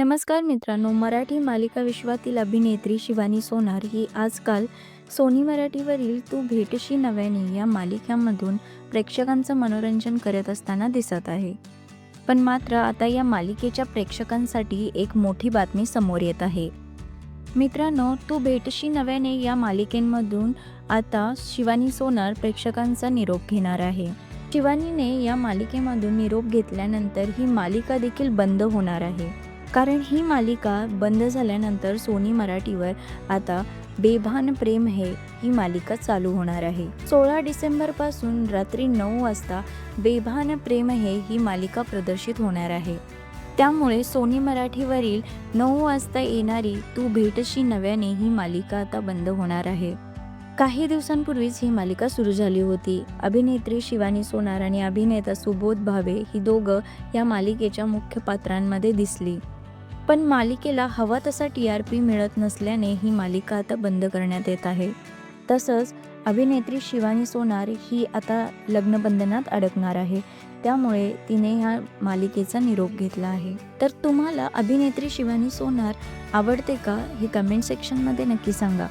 नमस्कार मित्रांनो मराठी मालिका विश्वातील अभिनेत्री शिवानी सोनार ही आजकाल सोनी मराठीवरील तू भेटशी नव्याने या मालिकांमधून प्रेक्षकांचं मनोरंजन करत असताना दिसत आहे. पण मात्र आता या मालिकेच्या प्रेक्षकांसाठी एक मोठी बातमी समोर येत आहे. मित्रांनो तू भेटशी नव्याने या मालिकेमधून आता शिवानी सोनार प्रेक्षकांचा निरोप घेणार आहे. शिवानीने या मालिकेमधून निरोप घेतल्यानंतर ही मालिका देखील बंद होणार आहे. कारण ही मालिका बंद झाल्यानंतर सोनी मराठीवर आता बेभान प्रेम हे ही मालिका चालू होणार आहे. सोळा डिसेंबरपासून रात्री नऊ वाजता बेभान प्रेम हे ही मालिका प्रदर्शित होणार आहे. त्यामुळे सोनी मराठीवरील नऊ वाजता येणारी तू भेटशी नव्याने ही मालिका आता बंद होणार आहे. काही दिवसांपूर्वीच ही मालिका सुरू झाली होती. अभिनेत्री शिवानी सोनार आणि अभिनेता सुबोध भावे ही दोघं या मालिकेच्या मुख्य पात्रांमध्ये दिसली. पण मालिकेला हवा तसा टी आर पी मिळत नसल्याने ही मालिका आता बंद करण्यात येत आहे. तसंच अभिनेत्री शिवानी सोनार ही आता लग्नबंधनात अडकणार आहे. त्यामुळे तिने ह्या मालिकेचा निरोप घेतला आहे. तर तुम्हाला अभिनेत्री शिवानी सोनार आवडते का हे कमेंट सेक्शनमध्ये नक्की सांगा.